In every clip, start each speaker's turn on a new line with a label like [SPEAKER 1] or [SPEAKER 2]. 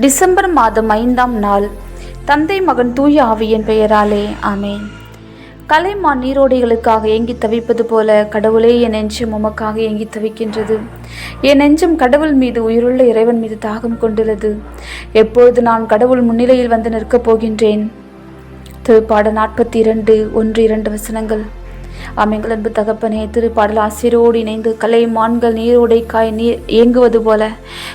[SPEAKER 1] December மாதம் ஐந்தாம் நாள். தந்தை மகன் தூய ஆவியின் பெயராலே ஆமேன். கலைமான் நீரோடைகளுக்காக ஏங்கி தவிப்பது போல கடவுளே என் நெஞ்சம் உமக்காக ஏங்கி தவிக்கின்றது. என் நெஞ்சம் கடவுள் மீது உயிருள்ள இறைவன் மீது தாகம் கொண்டுள்ளது. எப்பொழுது நான் கடவுள் முன்னிலையில் வந்து நிற்கப் போகின்றேன்? திருப்பாட நாற்பத்தி இரண்டு ஒன்று இரண்டு வசனங்கள். ஆமெங்கள் அன்பு தகப்பனே திருப்பாடல் ஆசிரோடு இணைந்து கலைமான்கள் நீரோடைக்காய் நீர் ஏங்குவது போல.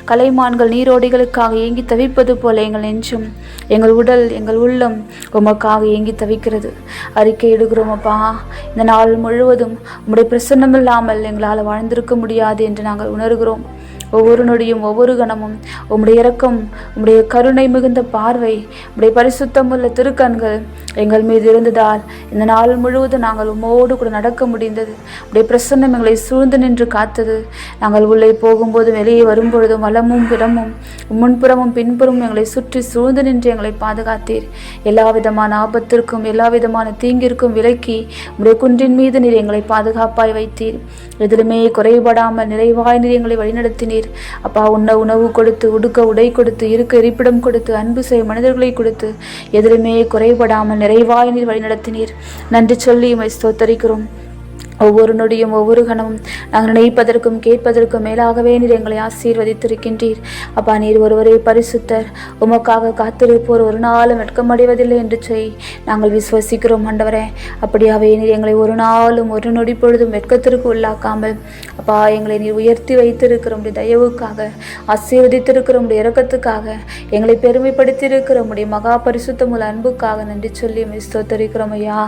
[SPEAKER 1] கலைமான்கள் நீரோடைகளுக்காக ஏங்கி தவிப்பது போல எங்கள் நெஞ்சும் எங்கள் உடல் எங்கள் உள்ளம் உமக்காக ஏங்கி தவிக்கிறது. அறிக்கை இடுகிறோமப்பா இந்த நாள் முழுவதும் உம்முடைய பிரசன்னம் இல்லாமல் எங்களால் வாழ்ந்திருக்க முடியாது என்று நாங்கள் உணர்கிறோம். ஒவ்வொரு நொடியும் ஒவ்வொரு கணமும் உம்முடைய இரக்கம் உம்முடைய கருணை மிகுந்த பார்வை உம்முடைய பரிசுத்தமுள்ள திருக்கண்கள் எங்கள் மீது இருந்ததால் இந்த நாள் முழுவதும் நாங்கள் உம்மோடு கூட நடக்க முடிந்தது. உடைய பிரசன்னம் எங்களை சூழ்ந்து நின்று காத்தது. நாங்கள் உள்ளே போகும்போது வெளியே வரும்பொழுதும் வளமும் பிறமும் முன்புறமும் பின்புறமும் எங்களை சுற்றி சூழ்ந்து நின்று எங்களை பாதுகாத்தீர். எல்லா விதமான ஆபத்திற்கும் எல்லா விதமான தீங்கிற்கும் விலக்கி உடைய குன்றின் மீது நீர் எங்களை பாதுகாப்பாய் வைத்தீர். எதிலுமே குறைபடாமல் நிறைவாய் நீர் எங்களை வழிநடத்தினீர். அப்பா உண்ண உணவு கொடுத்து உடுக்க உடை கொடுத்து இருக்க இருப்பிடம் கொடுத்து அன்பு செய்ய மனிதர்களை கொடுத்து எதிலுமே குறைபடாமல் நிறைவாய் நீர் வழிநடத்தினீர். நன்றி சொல்லி உமை ஸ்தோத்தரிக்கிறோம். ஒவ்வொரு நொடியும் ஒவ்வொரு கணமும் நாங்கள் நினைப்பதற்கும் கேட்பதற்கும் மேலாகவே நீர் எங்களை ஆசீர்வதித்திருக்கின்றீர். அப்பா நீர் ஒருவரே பரிசுத்தர். உமக்காக காத்திருப்போர் ஒரு நாளும் வெட்கமடைவதில்லை என்று செய் நாங்கள் விசுவசிக்கிறோம் ஆண்டவரே. அப்படியாவே நீர் எங்களை ஒரு நாளும் ஒரு நொடி பொழுதும் வெட்கத்திற்கு உள்ளாக்காமல். அப்பா எங்களை நீர் உயர்த்தி வைத்திருக்கிற உடைய தயவுக்காக ஆசீர்வதித்திருக்கிற உடைய இறக்கத்துக்காக எங்களை பெருமைப்படுத்தியிருக்கிற உடைய மகா பரிசுத்தமுள்ள அன்புக்காக நன்றி சொல்லி உம்மை ஸ்தோத்தரிக்கிறோம் ஐயா.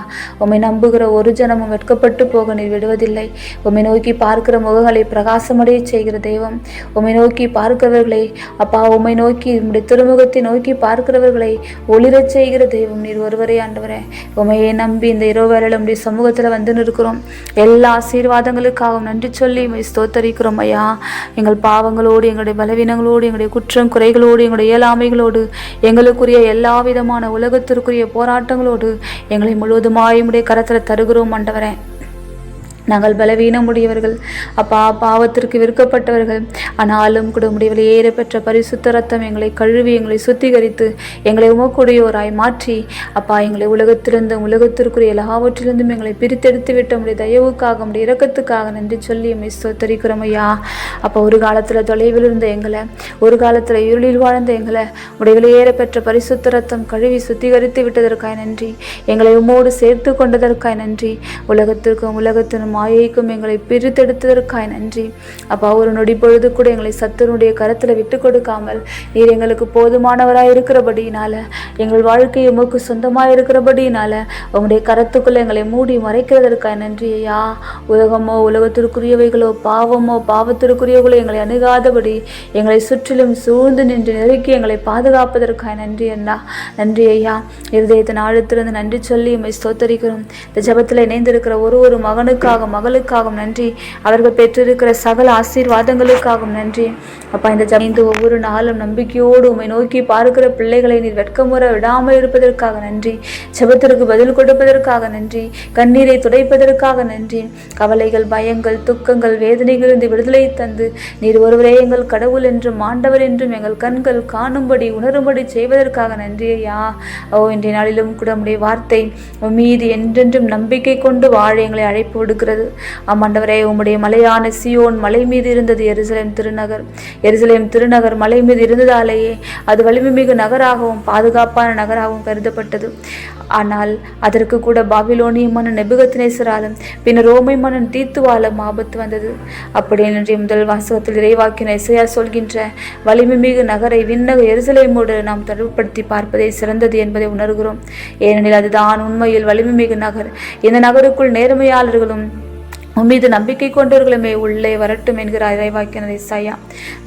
[SPEAKER 1] உம்மை நம்புகிற ஒரு ஜனமும் வெட்கப்பட்டு போக நீர் விடுவதில்லை. உம்மை நோக்கி பார்க்கிற முகங்களை பிரகாசமடைய செய்கிற தெய்வம். உம்மை நோக்கி பார்க்கிறவர்களை அப்பா உம்மை நோக்கி உம்முடைய திருமுகத்தை நோக்கி பார்க்கிறவர்களை ஒளிரச் செய்கிற தெய்வம் நீர் ஒருவரே ஆண்டவரே. உமையை நம்பி இந்த இரவு வேளையில் உம்முடைய சமூகத்தில் வந்து நிற்கிறோம். எல்லா ஆசீர்வாதங்களுக்காகவும் நன்றி சொல்லி உம்மை ஸ்தோத்தரிக்கிறோம் ஐயா. எங்கள் பாவங்களோடு எங்களுடைய பலவீனங்களோடு எங்களுடைய குற்றம் குறைகளோடு எங்களுடைய இயலாமைகளோடு எங்களுக்குரிய எல்லா விதமான உலகத்திற்குரிய போராட்டங்களோடு எங்களை முழுவதுமாய் உடைய கரத்தில் தருகிறோம் ஆண்டவரேன் நாங்கள் பலவீனமுடையவர்கள். அப்பா பாவத்திற்கு விற்கப்பட்டவர்கள் ஆனாலும் கூட உடைய பெற்ற பரிசுத்த ரத்தம் எங்களை கழுவி எங்களை சுத்திகரித்து எங்களை உமக்குடையோராய் மாற்றி அப்பா எங்களை உலகத்திலிருந்தும் உலகத்திற்குரிய எல்லாவற்றிலிருந்தும் எங்களை பிரித்தெடுத்து விட்ட முடிய தயவுக்காக முடிய இரக்கத்துக்காக நன்றி சொல்லி எம்மை ஸ்தோத்தரிக்கிறோம் ஐயா. அப்போ ஒரு காலத்தில் தொலைவில் இருந்த எங்களை ஒரு காலத்தில் இருளில் வாழ்ந்த எங்களை உடைய ஏறப்பெற்ற பெற்ற பரிசுத்த ரத்தம் கழுவி சுத்திகரித்து விட்டதற்காய் நன்றி. எங்களை உமோடு சேர்த்து கொண்டதற்காய் நன்றி. உலகத்திற்கும் உலகத்தினும் மாயைக்கும் எங்களை பிரித்தெடுத்ததற்காய் நன்றி. அப்பா ஒரு நொடி பொழுது கூட எங்களை சத்துருடைய கரத்தில் விட்டு கொடுக்காமல் நீர் எங்களுக்கு போதுமானவராக இருக்கிறபடியினால எங்கள் வாழ்க்கை உமக்கு சொந்தமாக இருக்கிறபடியினால உங்களுடைய கரத்துக்குள்ளே எங்களை மூடி மறைக்கிறதற்காய் நன்றி ஐயா. உலகமோ உலகத்திற்குரியவைகளோ பாவமோ பாவத்திற்குரியவர்களோ எங்களை அணுகாதபடி எங்களை சுற்றிலும் சூழ்ந்து நின்று நெருக்கி எங்களை பாதுகாப்பதற்காய் நன்றி அண்ணா. நன்றி ஐயா. இருதயத்தின் ஆழத்திலிருந்து நன்றி சொல்லி உம்மை ஸ்தோத்தரிக்கிறோம். இந்த ஜபத்தில் இணைந்திருக்கிற ஒரு ஒரு மகனுக்காக மகளுக்காகவும் நன்றி. அவர்கள் பெற்றிருக்கிற சகல ஆசீர்வாதங்களுக்காகவும் நன்றி. அப்பா இந்த ஜமைந்து ஒவ்வொரு நாளும் நம்பிக்கையோடு உம்மை நோக்கி பார்க்கிற பிள்ளைகளை நீர் வெட்கமுற விடாமல் இருப்பதற்காக நன்றி. செபத்திற்கு பதில் கொடுப்பதற்காக நன்றி. கண்ணீரை துடைப்பதற்காக நன்றி. கவலைகள் பயங்கள் துக்கங்கள் வேதனைகள் இருந்து விடுதலை தந்து நீர் ஒருவரே எங்கள் கடவுள் என்றும் ஆண்டவர் என்றும் எங்கள் கண்கள் காணும்படி உணரும்படி செய்வதற்காக நன்றி ஐயா. ஓ இன்றைய நாளிலும் கூட உம்முடைய வார்த்தை மீது என்றென்றும் நம்பிக்கை கொண்டு வாழ எங்களை அழைப்பு விடுக்கிறது. ஆமாண்டவரே உம்முடைய மலையான சியோன் மலை மீது இருந்தது எருசலேம் திருநகர். எருசலேம் திருநகர் மலை மீது இருந்ததாலேயே அது வலிமைமிகு நகராகவும் பாதுகாப்பான நகராகவும் கருதப்பட்டது. ஆனால் அதற்கு கூட பாபிலோனிய மன்னன் நெபுகத்தினேசராலும் பின்னர் ரோமை மன்னன் தீத்துவாலும் ஆபத்து வந்தது. அப்படி இன்றைய முதல் வாசகத்தில் இறைவாக்கின இசையா சொல்கின்ற வலிமை மிகு நகரை விண்ணக எருசலேமோடு நாம் தொடர்புபடுத்தி பார்ப்பதே சிறந்தது என்பதை உணர்கிறோம். ஏனெனில் அதுதான் உண்மையில் வலிமை மிகு நகர். இந்த நகருக்குள் நேர்மையாளர்களும் உம்மீது நம்பிக்கை கொண்டவர்களுமே உள்ளே வரட்டும் என்கிற இறைவாக்கினர் இசாயா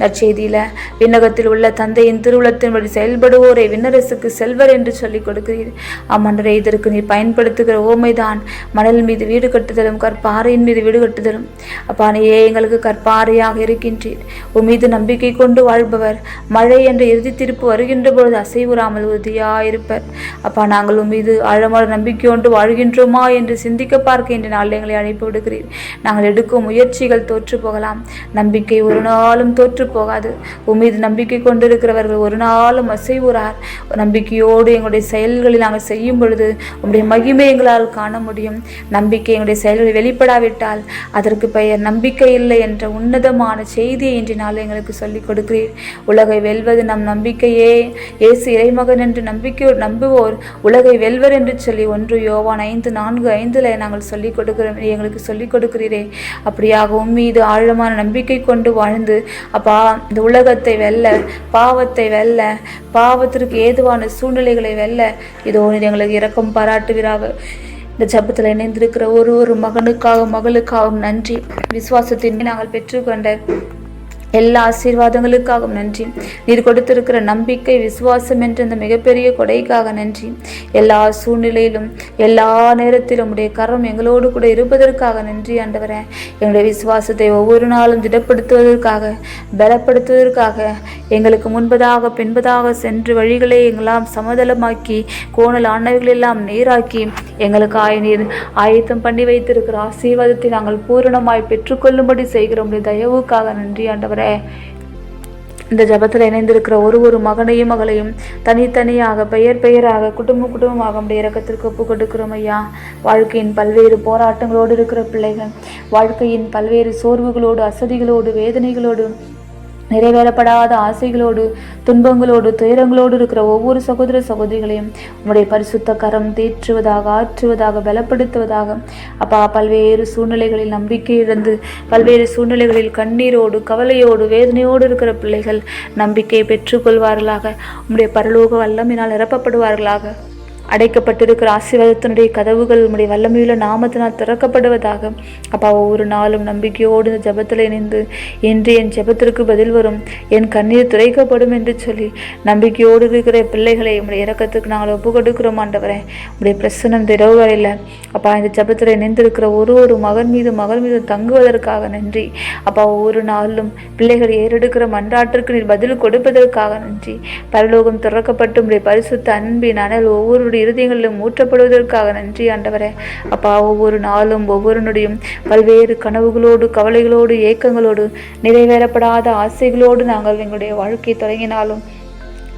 [SPEAKER 1] நற்செய்தியில விண்ணகத்தில் உள்ள தந்தையின் திருவுளத்தின்படி செயல்படுவோரை விண்ணரசுக்கு செல்வர் என்று சொல்லிக் கொடுக்கிறீர். ஆமன்றே இதற்கு நீர் பயன்படுத்துகிற ஓமைதான். மணல் மீது வீடு கட்டுதலும் கற்பாறையின் மீது வீடு கட்டுதலும். அப்பா நீயே எங்களுக்கு கற்பாறையாக இருக்கின்றீர். உம்மீது நம்பிக்கை கொண்டு வாழ்பவர் மழை என்ற இறுதி தீர்ப்பு வருகின்ற பொழுது அசைவுறாமல் உறுதியாயிருப்பர். அப்பா நாங்கள் உம்மீது ஆழமான நம்பிக்கை கொண்டு வாழ்கின்றோமா என்று சிந்திக்க பார்க்கின்ற நாள் எங்களை அழைப்பு விடுகிறீர். நாங்கள் எடுக்கும் முயற்சிகள் தோற்று போகலாம். நம்பிக்கை ஒரு நாளும் தோற்று போகாது. உமீது நம்பிக்கை கொண்டிருக்கிறவர்கள் ஒரு நாளும் அசைவுறார். நம்பிக்கையோடு எங்களுடைய செயல்களில் நாங்கள் செய்யும் பொழுது உங்களுடைய மகிமை எங்களால் காண முடியும். நம்பிக்கை எங்களுடைய செயல்களை வெளிப்படாவிட்டால் அதற்கு பெயர் நம்பிக்கை இல்லை என்ற உன்னதமான செய்தியை இன்று நாள் எங்களுக்கு சொல்லிக் கொடுக்கிறீர். உலகை வெல்வது நம் நம்பிக்கையே. இயேசு இறைமகன் என்று நம்பிக்கையோடு நம்புவோர் உலகை வெல்வர் என்று சொல்லி ஒன்று யோவான் ஐந்து நான்கு ஐந்தில் நாங்கள் சொல்லிக் கொடுக்கிறோம். எங்களுக்கு சொல்லிக் கொடுக்கிறீரே அப்படியாக மீது ஆழமான நம்பிக்கை கொண்டு வாழ்ந்து அப்பா இந்த உலகத்தை வெல்ல பாவத்தை வெல்ல பாவத்திற்கு ஏதுவான சூழ்நிலைகளை வெல்ல இதோ எங்களுக்கு இரக்கம் பாராட்டுவீராக. இந்த ஜபத்தில் இணைந்திருக்கிற ஒரு ஒரு மகனுக்காகவும் மகளுக்காகவும் நன்றி. விசுவாசத்தின் நாங்கள் பெற்றுக்கொண்ட எல்லா ஆசீர்வாதங்களுக்காகவும் நன்றி. நீர் கொடுத்திருக்கிற நம்பிக்கை விசுவாசம் என்ற இந்த மிகப்பெரிய கொடைக்காக நன்றி. எல்லா சூழ்நிலையிலும் எல்லா நேரத்திலும் உடைய கரம் எங்களோடு கூட இருப்பதற்காக நன்றி ஆண்டவரே. எங்களுடைய விசுவாசத்தை ஒவ்வொரு நாளும் திடப்படுத்துவதற்காக பலப்படுத்துவதற்காக எங்களுக்கு முன்பதாக பின்பதாக சென்று வழிகளை எங்களாம் சமதளமாக்கி கோணல் ஆனவைகளெல்லாம் நேராக்கி எங்களுக்கு ஆய நீர் ஆயத்தம் பண்ணி வைத்திருக்கிற ஆசீர்வாதத்தை நாங்கள் பூரணமாய் பெற்றுக்கொள்ளும்படி செய்கிற தயவுக்காக நன்றி ஆண்டவரே. இந்த ஜபத்தில் இணைந்திருக்கிற ஒரு ஒரு மகனையும் மகளையும் தனித்தனியாக பெயர் பெயராக குடும்ப குடும்பமாக நம்முடைய இறக்கத்திற்கு ஒப்பு கொடுக்கிறோம் ஐயா. வாழ்க்கையின் பல்வேறு போராட்டங்களோடு இருக்கிற பிள்ளைகள் வாழ்க்கையின் பல்வேறு சோர்வுகளோடு அசதிகளோடு வேதனைகளோடு நிறைவேறப்படாத ஆசைகளோடு துன்பங்களோடு துயரங்களோடு இருக்கிற ஒவ்வொரு சகோதர சகோதரிகளையும் உங்களுடைய பரிசுத்த கரம் தேற்றுவதாக ஆற்றுவதாக பலப்படுத்துவதாக அப்பா பல்வேறு சூழ்நிலைகளில் நம்பிக்கை இழந்து பல்வேறு சூழ்நிலைகளில் கண்ணீரோடு கவலையோடு வேதனையோடு இருக்கிற பிள்ளைகள் நம்பிக்கையை பெற்றுக்கொள்வார்களாக. உங்களுடைய பரலோக வல்லமினால் நிரப்பப்படுவார்களாக. அடைக்கப்பட்டிருக்கிற ஆசீர்வாதத்தினுடைய கதவுகள் நம்முடைய வல்லமையுள்ள நாமத்தினால் திறக்கப்படுவதாக. அப்பா ஒவ்வொரு நாளும் நம்பிக்கையோடு இந்த ஜெபத்தில் இணைந்து என்று என் ஜெபத்திற்கு பதில் வரும். என் கண்ணீர் துடைக்கப்படும் என்று சொல்லி நம்பிக்கையோடு இருக்கிற பிள்ளைகளை உம்முடைய இறக்கத்துக்கு நாங்கள் ஒப்பு கொடுக்கிறோம் ஆண்டவரே. உம்முடைய பிரசனம் இந்த இரவு வரையில். அப்பா இந்த ஜெபத்தில் இணைந்திருக்கிற ஒரு ஒரு மகன் மீது மகள் மீது தங்குவதற்காக நன்றி. அப்பா ஒவ்வொரு நாளும் பிள்ளைகள் ஏறெடுக்கிற மன்றாட்டிற்கு நீர் பதில் கொடுப்பதற்காக நன்றி. பரலோகம் திறக்கப்பட்டு உடைய பரிசுத்த அன்பின் அனல் ஒவ்வொருடைய இருதயங்களிலும் ஊற்றப்படுவதற்காக நன்றி ஆண்டவரே. அப்பா ஒவ்வொரு நாளும் ஒவ்வொரு நொடியும் பல்வேறு கனவுகளோடு கவலைகளோடு ஏக்கங்களோடு நிறைவேறப்படாத ஆசைகளோடு நாங்கள் எங்களுடைய வாழ்க்கை தொடங்கினாலும்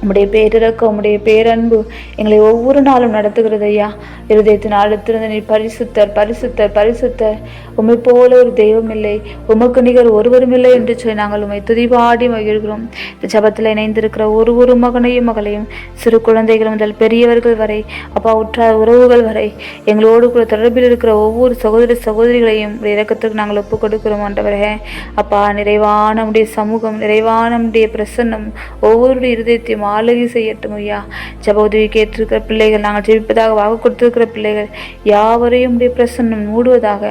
[SPEAKER 1] உம்முடைய பேரிறக்கம் உம்முடைய பேரன்பு எங்களை ஒவ்வொரு நாளும் நடத்துகிறது ஐயா. இருதயத்தின் ஆழத்திலிருந்து நீ பரிசுத்தர் பரிசுத்தர் பரிசுத்தர். உமை போல ஒரு தெய்வம் இல்லை. உமக்கு நிகர் ஒருவரும் இல்லை என்று சொல்லி நாங்கள் உம்மை துதிபாடி மகிழ்கிறோம். இந்த ஜபத்தில் இணைந்திருக்கிற ஒரு ஒரு மகனையும் மகளையும் சிறு குழந்தைகள் முதல் பெரியவர்கள் வரை அப்பா உற்றார் உறவுகள் வரை எங்களோடு கூட தொடர்பில் இருக்கிற ஒவ்வொரு சகோதர சகோதரிகளையும் உடைய இறக்கத்திற்கு நாங்கள் ஒப்புக் கொடுக்கிறோம் ஆண்டவரே. அப்பா நிறைவான உடைய சமூகம் நிறைவான உடைய பிரசன்னம் ஒவ்வொரு இருதயத்தையும் ஆளுகை செய்யட்டும் ஐயா. ஜப உதவி கேட்டிருக்கிற பிள்ளைகள் நாங்கள் ஜெபிப்பதாக வாக்கு கொடுத்திருக்கிற பிள்ளைகள் யாவரையும் உடைய பிரசன்னம் மூடுவதாக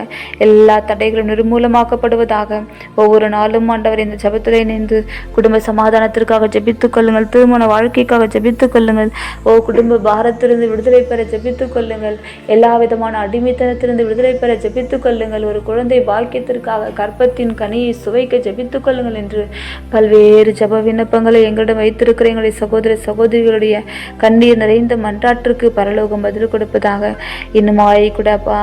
[SPEAKER 1] எல்லா தடைகளும் நிர்மூலமாக்கப்படுவதாக ஒவ்வொரு நாளும் ஆண்டவர் இந்த ஜபத்தில் இணைந்து குடும்ப சமாதானத்திற்காக ஜெபித்துக் கொள்ளுங்கள் திருமண வாழ்க்கைக்காக ஜபித்துக்கொள்ளுங்கள் ஓ குடும்ப பாரத்திலிருந்து விடுதலை பெற ஜெபித்துக் கொள்ளுங்கள். எல்லா விதமான அடிமைத்தனத்திலிருந்து விடுதலை பெற ஜெபித்துக் கொள்ளுங்கள். ஒரு குழந்தை பாக்கியத்திற்காக கற்பத்தின் கனியை சுவைக்க ஜெபித்துக் கொள்ளுங்கள் என்று பல்வேறு ஜப விண்ணப்பங்களை எங்களிடம் வைத்திருக்கிற எங்களுடைய சகோதர சகோதரிகளுடைய கண்ணீர் நிறைந்த மன்றாட்டிற்கு பரலோகம் பதில் கொடுப்பதாக. இன்னுமாய் கூடப்பா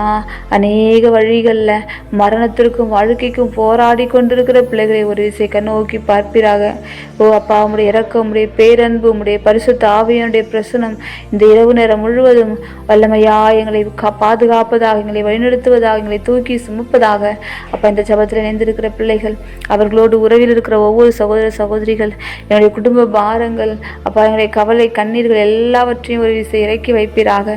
[SPEAKER 1] அநேக வழிகளில் மரணத்திற்கும் வாழ்க்கைக்கும் போராடி கொண்டிருக்கிற பிள்ளைகளை ஒரு விசை கண்ணோக்கி பார்ப்பீராக. ஓ அப்பா உடைய இறக்கம் உடைய பேரன்பு உடைய பரிசுத்த ஆவியனுடைய பிரசனம் இந்த இரவு நேரம் முழுவதும் வல்லமையா எங்களை கா- பாதுகாப்பதாக எங்களை வழிநடத்துவதாக எங்களை தூக்கி சுமப்பதாக. அப்பா இந்த ஜபத்தில் இணைந்திருக்கிற பிள்ளைகள் அவர்களோடு உறவில் இருக்கிற ஒவ்வொரு சகோதர சகோதரிகள் என்னுடைய குடும்ப பாரங்கள் அப்பா எங்களுடைய கவலை கண்ணீர்கள் எல்லாவற்றையும் ஒரு விசை இறக்கி வைப்பீராக.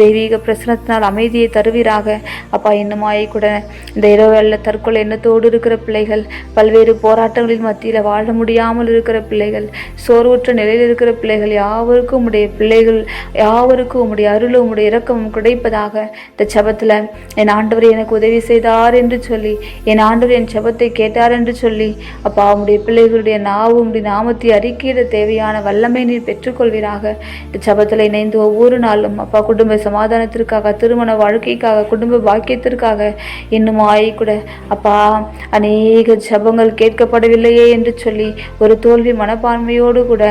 [SPEAKER 1] தெய்வீக பிரசனத்தினால் அமைதியை தருவீராக. அப்பா இன்னுமாய் கூட இந்த இரவு தற்கொலை எண்ணத்தோடு இருக்கிற பிள்ளைகள் பல்வேறு போராட்டங்களின் மத்தியில் வாழ முடியாமல் இருக்கிற பிள்ளைகள் சோர்வுற்ற நிலையில் இருக்கிற பிள்ளைகள் யாவருக்கும் உடைய பிள்ளைகள் யாவருக்கும் உம்முடைய அருளும் உம்முடைய இறக்கமும் கிடைப்பதாக இந்த ஜெபத்தில் என் ஆண்டவர் எனக்கு உதவி செய்தார் என்று சொல்லி என் ஆண்டவர் என் ஜெபத்தை கேட்டார் என்று சொல்லி அப்பா அவனுடைய பிள்ளைகளுடைய நாவும் நாமத்தை அறிக்கையிட தேவையான வல்லமை நீர் பெற்றுக்கொள்வீராக. இந்த ஜபத்தில் இணைந்து ஒவ்வொரு நாளும் அப்பா குடும்ப சமாதானத்திற்காக திருமண வாழ்க்கைக்காக குடும்ப பாக்கியத்திற்காக இன்னும் ஆயிக்கூட அப்பா அநேக ஜபங்கள் கேட்கப்படவில்லையே என்று சொல்லி ஒரு தோல்வி மனப்பான்மையோடு கூட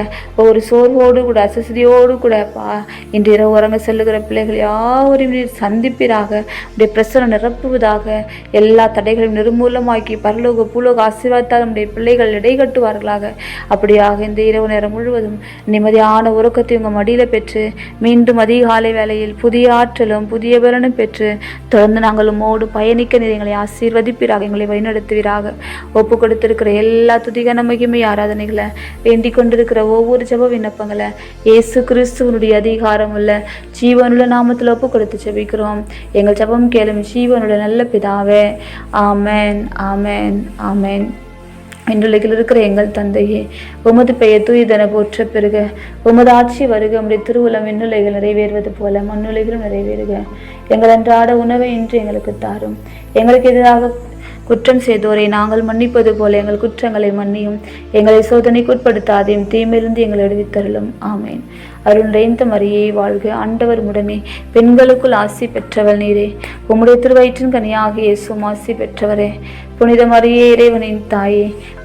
[SPEAKER 1] ஒரு சோர்வோடு கூட அசசதியோடு கூட அப்பா இன்று இரவு உறங்க செல்லுகிற பிள்ளைகள் யாவரையும் நீர் சந்திப்பீராக. உடைய பிரசனம் நிரப்புவதாக எல்லா தடைகளையும் நிர்மூலமாக்கி பரலோக பூலோக ஆசீர்வாதத்தால் நம்முடைய பிள்ளைகள் இடை கட்டுவார்களாக. அப்படியாக இந்த இரவு நேரம் முழுவதும் நிம்மதியான உறக்கத்தை உங்கள் மடியில் பெற்று மீண்டும் அதிகாலை வேளையில் புதிய ஆற்றலும் புதிய பலனும் பெற்று தொடர்ந்து நாங்கள் உம்மோடு பயணிக்க நீர் எங்களை ஆசீர்வதிப்பீராக எங்களை வழிநடத்துவீராக. ஒப்பு கொடுத்திருக்கிற எல்லா துதிகன மகிமை ஆராதனைகளை வேண்டிக் கொண்டிருக்கிற ஒவ்வொரு ஜப விண்ணப்பங்களை இயேசு கிறிஸ்துவனுடைய அதிகாரம் உள்ள ஜீவனுள்ள நாமத்தில் ஒப்பு கொடுத்து ஜபிக்கிறோம். எங்கள் ஜபம் கேளும் ஜீவனுள்ள நல்ல பிதாவே. ஆமேன் ஆமேன் ஆமேன். இன்றுலகில் இருக்கிற எங்கள் தந்தையே உமது பெயர் தூயதன போற்ற பெருக உமது ஆட்சி வருக உடைய திருவுளம் விண்ணுலைகள் நிறைவேறுவது போல மண்ணுலைகளும் நிறைவேறுக. எங்கள் அன்றாட உணவை இன்று எங்களுக்கு தாரும். எங்களுக்கு எதிராக குற்றம் செய்தோரை நாங்கள் மன்னிப்பது போல எங்கள் குற்றங்களை மன்னியும். எங்களை சோதனைக்கு உட்படுத்தாதையும் எங்களை விடுவித்தருளும். ஆமேன். அருள் நிறைந்த மரியே வாழ்க ஆண்டவர் முடமே பெண்களுக்குள் ஆசி பெற்றவள் நீரே. உம்முடைய திருவயிற்றின் கனியாக சும் ஆசி பெற்றவரே. புனித மரியே இறைவனின் தாயே.